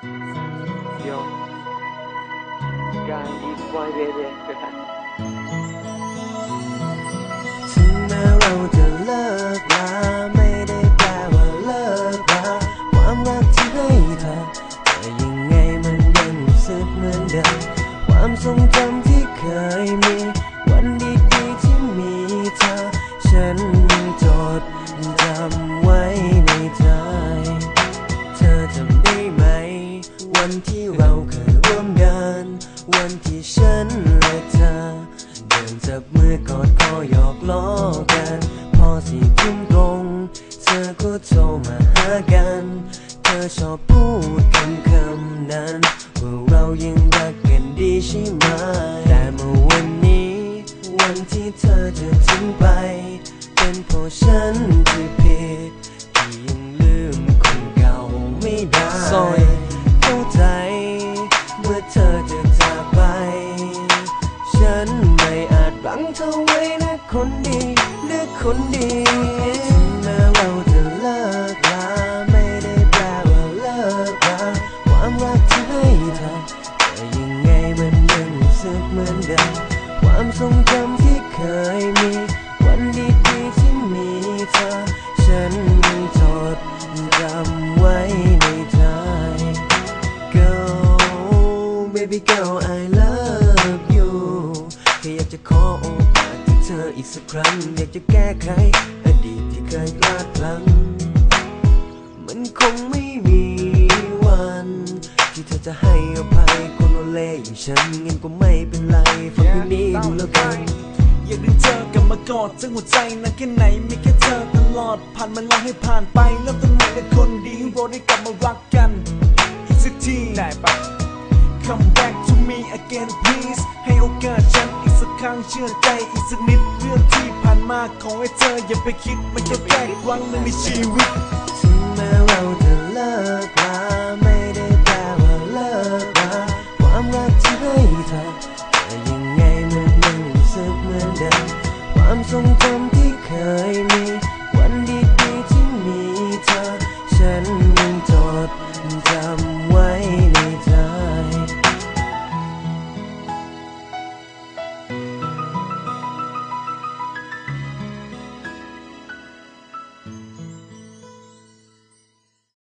Yo, God is boy baby. ถึงแม้เราจะเลิกลาไม่ได้แปลว่าเลิกลาความรักที่ให้เธอแต่ยังไงมันยังรู้สึกเหมือนเดิมความทรงจำ วันที่เราเคยร่วมเดินวันที่ฉันและเธอ เดินจับมือกอดคอหยอกล้อกัน พอสี่ทุ่มตรงเธอก็โทรมาหากัน เธอชอบพูดคำคำนั้นว่าเรายังรักกันดีใช่ไหม แต่เมื่อวันนี้ วันที่เธอจะทิ้งไป เป็นเพราะฉัน งเธอไว้นะคนดีเลือกคนดีถึงแม้เราจะเลิกลาไม่ได้แปลว่าเลิกราความรักที่ให้เธอแต่ยังไงมันยังรู้สึกเหมือนเดิมความทรงจำที่เคยมี วันดีๆที่มีเธอ ฉันจดจำไว้ในใจ Girl baby girl I อีกสักครั้ง อยากจะแก้ไขอดีตที่เคยพลาดพลั้ง มันคงไม่มีวัน ที่เธอจะให้อภัยคนโอเลอย่างฉันงั้นก็ไม่เป็นไรฟังเพลงนี้ดูแล้วกันอยากได้เจอกับมากอดซึ่งหัวใจนั้นแค่ไหนมีแค่เธอตลอดผ่านมันแล้วให้ผ่านไปแล้วทำไมกับคนดีให้เราได้กลับมารัก to me again please ให้โอกาสฉันอีกสักครั้งเชื่อใจอีกสักนิดเรื่องที่ผ่านมาขอให้เธออย่าไปคิดมันจะแก้ครั้งหนึ่งในชีวิตถึงแม้เราจะเลิกลาไม่ได้แปลว่าเลิกราความรักที่ให้เธอแต่ยังไงมันยังรู้สึกเหมือนเดิมความทรงจำที่เคยมี